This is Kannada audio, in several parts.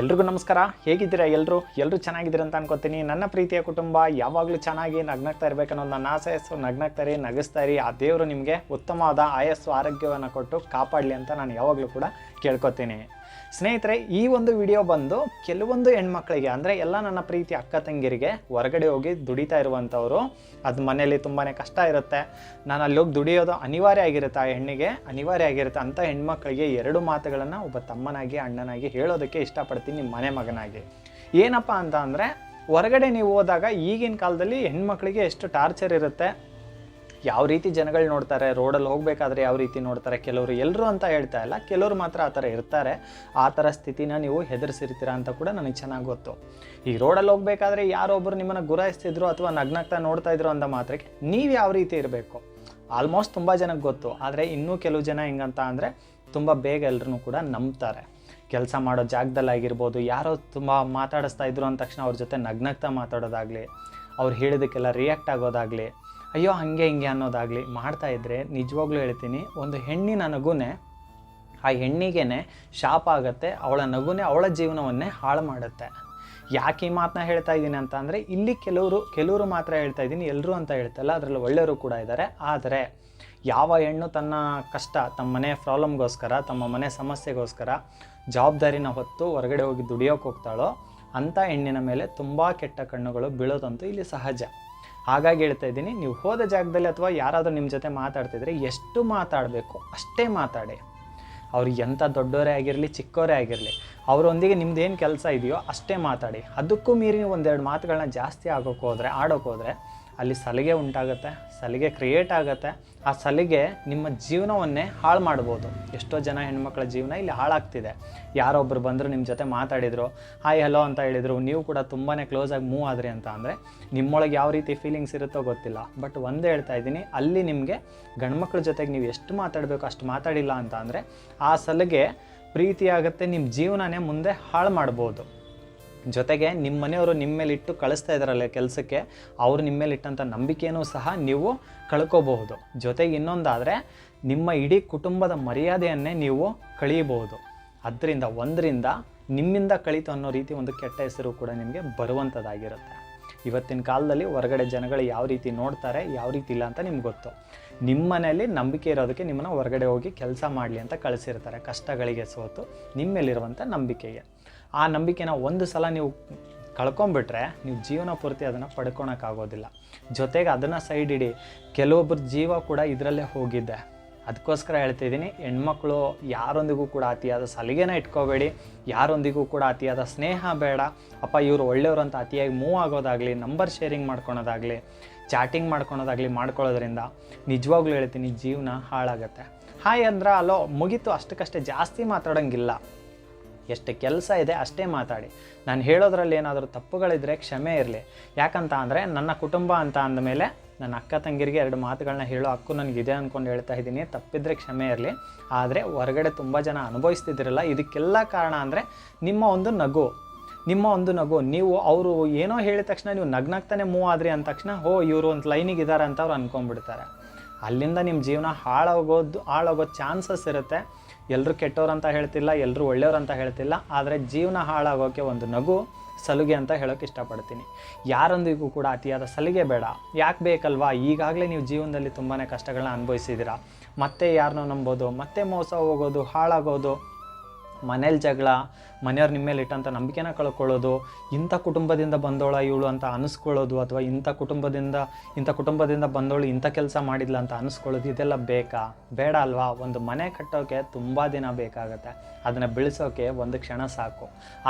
ಎಲ್ರಿಗೂ ನಮಸ್ಕಾರ. ಹೇಗಿದ್ದೀರಾ ಎಲ್ಲರೂ ಎಲ್ಲರೂ ಚೆನ್ನಾಗಿದ್ದೀರ ಅಂತ ಅನ್ಕೋತೀನಿ. ನನ್ನ ಪ್ರೀತಿಯ ಕುಟುಂಬ ಯಾವಾಗಲೂ ಚೆನ್ನಾಗಿ ನಗ್ನಗ್ತಾ ಇರಬೇಕನ್ನೋ ನನ್ನ ಆಸೆ. ಸೊ ನಗ್ನಗ್ತಾ ಆ ದೇವರು ನಿಮಗೆ ಉತ್ತಮವಾದ ಆಯಸ್ಸು, ಆರೋಗ್ಯವನ್ನು ಕೊಟ್ಟು ಕಾಪಾಡಲಿ ಅಂತ ನಾನು ಯಾವಾಗಲೂ ಕೂಡ ಕೇಳ್ಕೊತೀನಿ. ಸ್ನೇಹಿತರೆ, ಈ ಒಂದು ವಿಡಿಯೋ ಬಂದು ಕೆಲವೊಂದು ಹೆಣ್ಮಕ್ಳಿಗೆ, ಅಂದರೆ ಎಲ್ಲ ನನ್ನ ಪ್ರೀತಿ ಅಕ್ಕ ತಂಗಿರಿಗೆ ಹೊರಗಡೆ ಹೋಗಿ ದುಡಿತಾ ಇರುವಂಥವ್ರು. ಅದು ಮನೆಯಲ್ಲಿ ತುಂಬಾ ಕಷ್ಟ ಇರುತ್ತೆ. ನಾನು ಅಲ್ಲಿ ಹೋಗಿ ದುಡಿಯೋದು ಅನಿವಾರ್ಯ ಆಗಿರುತ್ತೆ ಆ ಹೆಣ್ಣಿಗೆ. ಅನಿವಾರ್ಯ ಆಗಿರುತ್ತೆ ಅಂಥ ಹೆಣ್ಮಕ್ಳಿಗೆ ಎರಡು ಮಾತುಗಳನ್ನು ಒಬ್ಬ ತಮ್ಮನಾಗಿ, ಅಣ್ಣನಾಗಿ ಹೇಳೋದಕ್ಕೆ ಇಷ್ಟಪಡ್ತೀನಿ ನಿಮ್ಮ ಮನೆ ಮಗನಾಗಿ. ಏನಪ್ಪ ಅಂತ ಅಂದರೆ, ಹೊರಗಡೆ ನೀವು ಹೋದಾಗ ಈಗಿನ ಕಾಲದಲ್ಲಿ ಹೆಣ್ಮಕ್ಳಿಗೆ ಎಷ್ಟು ಟಾರ್ಚರ್ ಇರುತ್ತೆ. ಯಾವ ರೀತಿ ಜನಗಳು ನೋಡ್ತಾರೆ, ರೋಡಲ್ಲಿ ಹೋಗಬೇಕಾದ್ರೆ ಯಾವ ರೀತಿ ನೋಡ್ತಾರೆ, ಕೆಲವರು ಎಲ್ಲರೂ ಅಂತ ಹೇಳ್ತಾ ಇಲ್ಲ, ಕೆಲವರು ಮಾತ್ರ ಆ ಥರ ಇರ್ತಾರೆ. ಆ ಥರ ಸ್ಥಿತಿನ ನೀವು ಹೆದರ್ಸಿರ್ತೀರ ಅಂತ ಕೂಡ ನನಗೆ ಚೆನ್ನಾಗಿ ಗೊತ್ತು. ಈ ರೋಡಲ್ಲಿ ಹೋಗಬೇಕಾದ್ರೆ ಯಾರೊಬ್ಬರು ನಿಮ್ಮನ್ನು ಗುರಾಯಿಸ್ತಿದ್ರು ಅಥವಾ ನಗ್ನಗ್ತಾ ನೋಡ್ತಾ ಇದ್ರು ಅಂತ ಮಾತ್ರಕ್ಕೆ ನೀವು ಯಾವ ರೀತಿ ಇರಬೇಕು? ಆಲ್ಮೋಸ್ಟ್ ತುಂಬ ಜನಕ್ಕೆ ಗೊತ್ತು. ಆದರೆ ಇನ್ನೂ ಕೆಲವು ಜನ ಹೆಂಗಂತ ಅಂದರೆ ತುಂಬ ಬೇಗ ಎಲ್ಲರೂ ಕೂಡ ನಂಬ್ತಾರೆ. ಕೆಲಸ ಮಾಡೋ ಜಾಗದಲ್ಲಾಗಿರ್ಬೋದು ಯಾರೋ ತುಂಬ ಮಾತಾಡಿಸ್ತಾ ಇದ್ರು ಅಂದ ತಕ್ಷಣ ಅವ್ರ ಜೊತೆ ನಗ್ನಗ್ತಾ ಮಾತಾಡೋದಾಗಲಿ, ಅವ್ರು ಹೇಳಿದಕ್ಕೆಲ್ಲ ರಿಯಾಕ್ಟ್ ಆಗೋದಾಗಲಿ ಅಯ್ಯೋ, ಹಾಗೆ, ಹಿಂಗೆ ಅನ್ನೋದಾಗಲಿ ಮಾಡ್ತಾ ಇದ್ದರೆ ನಿಜವಾಗ್ಲೂ ಹೇಳ್ತೀನಿ, ಒಂದು ಹೆಣ್ಣಿನ ನಗುನೆ, ಆ ಹೆಣ್ಣಿಗೆ ಶಾಪ ಆಗುತ್ತೆ, ಅವಳ ನಗುನೇ ಅವಳ ಜೀವನವನ್ನೇ ಹಾಳು ಮಾಡುತ್ತೆ. ಯಾಕೆ ಈ ಮಾತನ್ನ ಹೇಳ್ತಾ ಇದ್ದೀನಿ ಅಂತ ಅಂದರೆ, ಇಲ್ಲಿ ಕೆಲವರು ಕೆಲವರು ಮಾತ್ರ ಹೇಳ್ತಾ ಇದ್ದೀನಿ ಎಲ್ಲರೂ ಅಂತ ಹೇಳ್ತಲ್ಲ, ಅದರಲ್ಲಿ ಒಳ್ಳೆಯವರು ಕೂಡ ಇದ್ದಾರೆ. ಆದರೆ, ಯಾವ ಹೆಣ್ಣು ತನ್ನ ಕಷ್ಟ, ತಮ್ಮ ಮನೆ ಪ್ರಾಬ್ಲಮ್ಗೋಸ್ಕರ, ತಮ್ಮ ಮನೆ ಸಮಸ್ಯೆಗೋಸ್ಕರ, ಜವಾಬ್ದಾರಿನ ಹೊತ್ತು ಹೊರಗಡೆ ಹೋಗಿ ದುಡಿಯೋಕೆ ಹೋಗ್ತಾಳೋ, ಅಂಥ ಹೆಣ್ಣಿನ ಮೇಲೆ ತುಂಬ ಕೆಟ್ಟ ಕಣ್ಣುಗಳು ಬೀಳೋದಂತೂ ಇಲ್ಲಿ ಸಹಜ. ಹಾಗಾಗಿ ಹೇಳ್ತಾ ಇದ್ದೀನಿ, ನೀವು ಹೋದ ಜಾಗದಲ್ಲಿ ಅಥವಾ ಯಾರಾದರೂ ನಿಮ್ಮ ಜೊತೆ ಮಾತಾಡ್ತಿದ್ರೆ ಎಷ್ಟು ಮಾತಾಡಬೇಕು ಅಷ್ಟೇ ಮಾತಾಡಿ. ಅವ್ರು ಎಂಥ ದೊಡ್ಡವರೇ ಆಗಿರಲಿ, ಚಿಕ್ಕವರೇ ಆಗಿರಲಿ, ಅವರೊಂದಿಗೆ ನಿಮ್ದು ಏನು ಕೆಲಸ ಇದೆಯೋ ಅಷ್ಟೇ ಮಾತಾಡಿ. ಅದಕ್ಕೂ ಮೀರಿ ಒಂದೆರಡು ಮಾತುಗಳನ್ನ ಜಾಸ್ತಿ ಆಗೋಕೆ ಹೋದರೆ, ಆಡೋಕೆ ಹೋದರೆ ಅಲ್ಲಿ ಸಲಿಗೆ ಉಂಟಾಗುತ್ತೆ, ಸಲಿಗೆ ಕ್ರಿಯೇಟ್ ಆಗುತ್ತೆ. ಆ ಸಲಿಗೆ ನಿಮ್ಮ ಜೀವನವನ್ನೇ ಹಾಳು ಮಾಡ್ಬೋದು. ಎಷ್ಟೋ ಜನ ಹೆಣ್ಮಕ್ಳ ಜೀವನ ಇಲ್ಲಿ ಹಾಳಾಗ್ತಿದೆ. ಯಾರೊಬ್ಬರು ಬಂದರು ನಿಮ್ಮ ಜೊತೆ ಮಾತಾಡಿದರು ಹಾಯ್ ಹಲೋ ಅಂತ ಹೇಳಿದರು, ನೀವು ಕೂಡ ತುಂಬಾ ಕ್ಲೋಸಾಗಿ ಮೂವ್ ಆದ್ರಿ ಅಂತ ಅಂದರೆ ನಿಮ್ಮೊಳಗೆ ಯಾವ ರೀತಿ ಫೀಲಿಂಗ್ಸ್ ಇರುತ್ತೋ ಗೊತ್ತಿಲ್ಲ. ಬಟ್ ಒಂದೇ ಹೇಳ್ತಾ ಇದ್ದೀನಿ, ಅಲ್ಲಿ ನಿಮಗೆ ಗಂಡ್ಮಕ್ಳ ಜೊತೆಗೆ ನೀವು ಎಷ್ಟು ಮಾತಾಡಬೇಕು, ಅಷ್ಟು ಮಾತಾಡಿಲ್ಲ ಅಂತ ಅಂದರೆ ಆ ಸಲಿಗೆ ಪ್ರೀತಿ ಆಗುತ್ತೆ ನಿಮ್ಮ ಜೀವನನೇ ಮುಂದೆ ಹಾಳು ಮಾಡ್ಬೋದು. ಜೊತೆಗೆ ನಿಮ್ಮ ಮನೆಯವರು ನಿಮ್ಮ ಮೇಲೆ ಇಟ್ಟು ಕಳಿಸ್ತಾ ಇದ್ದಾರಲ್ಲ ಕೆಲಸಕ್ಕೆ, ಅವರು ನಿಮ್ಮ ಮೇಲೆ ಇಟ್ಟಂಥ ನಂಬಿಕೆಯೂ ಸಹ ನೀವು ಕಳ್ಕೋಬಹುದು. ಜೊತೆಗೆ ಇನ್ನೊಂದಾದರೆ, ನಿಮ್ಮ ಇಡೀ ಕುಟುಂಬದ ಮರ್ಯಾದೆಯನ್ನೇ ನೀವು ಕಳೀಬಹುದು ಅದರಿಂದ, ಒಂದರಿಂದ ನಿಮ್ಮಿಂದ ಕಳೀತು ಅನ್ನೋ ರೀತಿ ಒಂದು ಕೆಟ್ಟ ಹೆಸರು ಕೂಡ ನಿಮಗೆ ಬರುವಂಥದ್ದಾಗಿರುತ್ತೆ ಇವತ್ತಿನ ಕಾಲದಲ್ಲಿ ಹೊರಗಡೆ ಜನಗಳು ಯಾವ ರೀತಿ ನೋಡ್ತಾರೆ, ಯಾವ ರೀತಿ ಇಲ್ಲ ಅಂತ ನಿಮ್ಗೆ ಗೊತ್ತು. ನಿಮ್ಮ ಮನೆಯಲ್ಲಿ ನಂಬಿಕೆ ಇರೋದಕ್ಕೆ ನಿಮ್ಮನ್ನು ಹೊರಗಡೆ ಹೋಗಿ ಕೆಲಸ ಮಾಡಲಿ ಅಂತ ಕಳಿಸಿರ್ತಾರೆ. ಕಷ್ಟಗಳಿಗೆ ಸೋತು ನಿಮ್ಮೇಲಿರುವಂಥ ನಂಬಿಕೆಗೆ. ಆ ನಂಬಿಕೆನ ಒಂದು ಸಲ ನೀವು ಕಳ್ಕೊಂಬಿಟ್ರೆ ನೀವು ಜೀವನ ಪೂರ್ತಿ ಅದನ್ನು ಪಡ್ಕೊಳಕ್ಕಾಗೋದಿಲ್ಲ. ಜೊತೆಗೆ ಅದನ್ನು ಸೈಡ್ ಇಡಿ. ಕೆಲವೊಬ್ಬರ ಜೀವ ಕೂಡ ಇದರಲ್ಲೇ ಹೋಗಿದ್ದೆ ಅದಕ್ಕೋಸ್ಕರ ಹೇಳ್ತಿದ್ದೀನಿ, ಹೆಣ್ಮಕ್ಳು ಯಾರೊಂದಿಗೂ ಕೂಡ ಅತಿಯಾದ ಸಲಿಗೆನ ಇಟ್ಕೋಬೇಡಿ. ಯಾರೊಂದಿಗೂ ಕೂಡ ಅತಿಯಾದ ಸ್ನೇಹ ಬೇಡ. ಅಪ್ಪ, ಇವರು ಒಳ್ಳೆಯವರು ಅಂತ ಅತಿಯಾಗಿ ಮೂವ್ ಆಗೋದಾಗಲಿ ನಂಬರ್ ಶೇರಿಂಗ್ ಮಾಡ್ಕೊಳೋದಾಗಲಿ ಚಾಟಿಂಗ್ ಮಾಡ್ಕೊಳೋದಾಗಲಿ, ಮಾಡ್ಕೊಳ್ಳೋದ್ರಿಂದ ನಿಜವಾಗ್ಲೂ ಹೇಳ್ತೀನಿ ಜೀವನ ಹಾಳಾಗತ್ತೆ. ಹಾಯ್ ಅಂದ್ರೆ ಅಲ್ಲೋ ಮುಗೀತು. ಅಷ್ಟಕ್ಕಷ್ಟೇ ಜಾಸ್ತಿ ಮಾತಾಡೋಂಗಿಲ್ಲ. ಎಷ್ಟು ಕೆಲಸ ಇದೆ ಅಷ್ಟೇ ಮಾತಾಡಿ. ನಾನು ಹೇಳೋದ್ರಲ್ಲಿ ಏನಾದರೂ ತಪ್ಪುಗಳಿದ್ರೆ ಕ್ಷಮೆ ಇರಲಿ. ಯಾಕಂತ ಅಂದರೆ ನನ್ನ ಕುಟುಂಬ ಅಂತ ಅಂದಮೇಲೆ ನನ್ನ ಅಕ್ಕ ತಂಗಿರಿಗೆ ಎರಡು ಮಾತುಗಳನ್ನ ಹೇಳೋ ಹಕ್ಕು ನನಗಿದೆ ಅಂದ್ಕೊಂಡು ಹೇಳ್ತಾ ಇದ್ದೀನಿ. ತಪ್ಪಿದ್ರೆ ಕ್ಷಮೆ ಇರಲಿ. ಆದರೆ ಹೊರಗಡೆ ತುಂಬ ಜನ ಅನುಭವಿಸ್ತಿದ್ದಿರಲ್ಲ, ಇದಕ್ಕೆಲ್ಲ ಕಾರಣ ಅಂದರೆ ನಿಮ್ಮ ಒಂದು ನಗು. ನಿಮ್ಮ ಒಂದು ನಗು. ನೀವು ಅವರು ಏನೋ ಹೇಳಿದ ತಕ್ಷಣ ನೀವು ನಗ್ನಾಗ್ತಾನೆ ಮೂವ್ ಆದ್ರಿ ಅಂದ ತಕ್ಷಣ, ಹೋ, ಇವರು ಒಂದು ಲೈನಿಗೆ ಇದ್ದಾರೆ ಅಂತ ಅವ್ರು ಅಂದ್ಕೊಂಡ್ಬಿಡ್ತಾರೆ ಅಲ್ಲಿಂದ ನಿಮ್ಮ ಜೀವನ ಹಾಳಾಗೋದು, ಹಾಳಾಗೋ ಚಾನ್ಸಸ್ ಇರುತ್ತೆ. ಎಲ್ಲರೂ ಕೆಟ್ಟವ್ರು ಅಂತ ಹೇಳ್ತಿಲ್ಲ ಎಲ್ಲರೂ ಒಳ್ಳೆಯವ್ರು ಅಂತ ಹೇಳ್ತಿಲ್ಲ, ಆದರೆ ಜೀವನ ಹಾಳಾಗೋಕ್ಕೆ ಒಂದು ನಗು ಸಲುಗೆ ಅಂತ ಹೇಳೋಕೆ ಇಷ್ಟಪಡ್ತೀನಿ. ಯಾರೊಂದಿಗೂ ಕೂಡ ಅತಿಯಾದ ಸಲಿಗೆ ಬೇಡ. ಯಾಕೆ ಬೇಕಲ್ವಾ? ಈಗಾಗಲೇ ನೀವು ಜೀವನದಲ್ಲಿ ತುಂಬಾ ಕಷ್ಟಗಳನ್ನ ಅನುಭವಿಸಿದ್ದೀರಾ. ಮತ್ತೆ ಯಾರನ್ನೋ ನಂಬೋದು, ಮತ್ತೆ ಮೋಸ ಹೋಗೋದು, ಹಾಳಾಗೋದು ಮನೇಲಿ ಜಗಳ, ಮನೆಯವ್ರು ನಿಮ್ಮ ಮೇಲೆ ಇಟ್ಟಂಥ ನಂಬಿಕೆನ ಕಳ್ಕೊಳ್ಳೋದು, ಇಂಥ ಕುಟುಂಬದಿಂದ ಬಂದೋಳ ಇವಳು ಅಂತ ಅನಿಸ್ಕೊಳ್ಳೋದು ಅಥವಾ ಇಂಥ ಕುಟುಂಬದಿಂದ ಇಂಥ ಕುಟುಂಬದಿಂದ ಬಂದೋಳು ಇಂಥ ಕೆಲಸ ಮಾಡಿದ್ಲ ಅಂತ ಅನಿಸ್ಕೊಳ್ಳೋದು ಇದೆಲ್ಲ ಬೇಕಾ? ಬೇಡ ಅಲ್ವಾ? ಒಂದು ಮನೆ ಕಟ್ಟೋಕೆ ತುಂಬ ದಿನ ಬೇಕಾಗುತ್ತೆ. ಅದನ್ನು ಬೆಳೆಸೋಕೆ ಒಂದು ಕ್ಷಣ ಸಾಕು.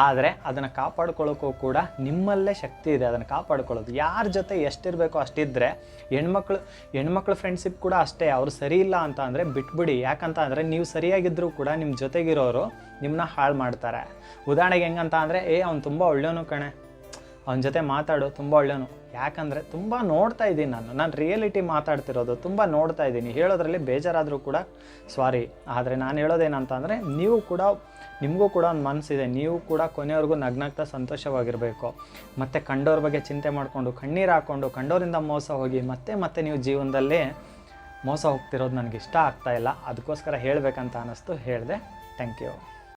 ಆದರೆ ಅದನ್ನು ಕಾಪಾಡ್ಕೊಳ್ಳೋಕ್ಕೂ ಕೂಡ ನಿಮ್ಮಲ್ಲೇ ಶಕ್ತಿ ಇದೆ ಅದನ್ನು ಕಾಪಾಡ್ಕೊಳ್ಳೋದು. ಯಾರ ಜೊತೆ ಎಷ್ಟಿರಬೇಕೋ ಅಷ್ಟಿದ್ದರೆ ಹೆಣ್ಮಕ್ಳು ಹೆಣ್ಮಕ್ಳು ಫ್ರೆಂಡ್ಶಿಪ್ ಕೂಡ ಅಷ್ಟೇ. ಅವ್ರು ಸರಿ ಇಲ್ಲ ಅಂತ ಅಂದರೆ ಬಿಟ್ಬಿಡಿ. ಯಾಕಂತ ಅಂದರೆ ನೀವು ಸರಿಯಾಗಿದ್ದರೂ ಕೂಡ ನಿಮ್ಮ ಜೊತೆಗಿರೋರು ನಿಮ್ಮನ್ನ ಹಾಳು ಮಾಡ್ತಾರೆ. ಉದಾಹರಣೆಗೆ ಹೆಂಗಂತ ಅಂದರೆ, ಏ, ಅವ್ನು ತುಂಬ ಒಳ್ಳೆಯವನು ಕಣೆ. ಅವನ ಜೊತೆ ಮಾತಾಡು, ತುಂಬ ಒಳ್ಳೆಯವನು. ಯಾಕಂದರೆ ತುಂಬ ನೋಡ್ತಾ ಇದ್ದೀನಿ ನಾನು. ನಾನು ರಿಯಲಿಟಿ ಮಾತಾಡ್ತಿರೋದು ತುಂಬ ನೋಡ್ತಾ ಇದ್ದೀನಿ. ಹೇಳೋದ್ರಲ್ಲಿ ಬೇಜಾರಾದರೂ ಕೂಡ ಸಾರಿ ಆದರೆ ನಾನು ಹೇಳೋದೇನಂತ ಅಂದರೆ, ನೀವು ಕೂಡ, ನಿಮಗೂ ಕೂಡ ಒಂದು ಮನಸ್ಸಿದೆ ನೀವು ಕೂಡ ಕೊನೆಯವರೆಗೂ ನಗ್ನಗ್ತಾ ಸಂತೋಷವಾಗಿರಬೇಕು. ಮತ್ತು ಕಂಡೋರ ಬಗ್ಗೆ ಚಿಂತೆ ಮಾಡಿಕೊಂಡು, ಕಣ್ಣೀರು ಹಾಕ್ಕೊಂಡು ಕಂಡೋರಿಂದ ಮೋಸ ಹೋಗಿ, ಮತ್ತೆ ಮತ್ತೆ ನೀವು ಜೀವನದಲ್ಲಿ ಮೋಸ ಹೋಗ್ತಿರೋದು ನನಗೆ ಇಷ್ಟ ಇಲ್ಲ. ಅದಕ್ಕೋಸ್ಕರ ಹೇಳಬೇಕಂತ ಅನ್ನಿಸ್ತು ಹೇಳಿದೆ ಥ್ಯಾಂಕ್ ಯು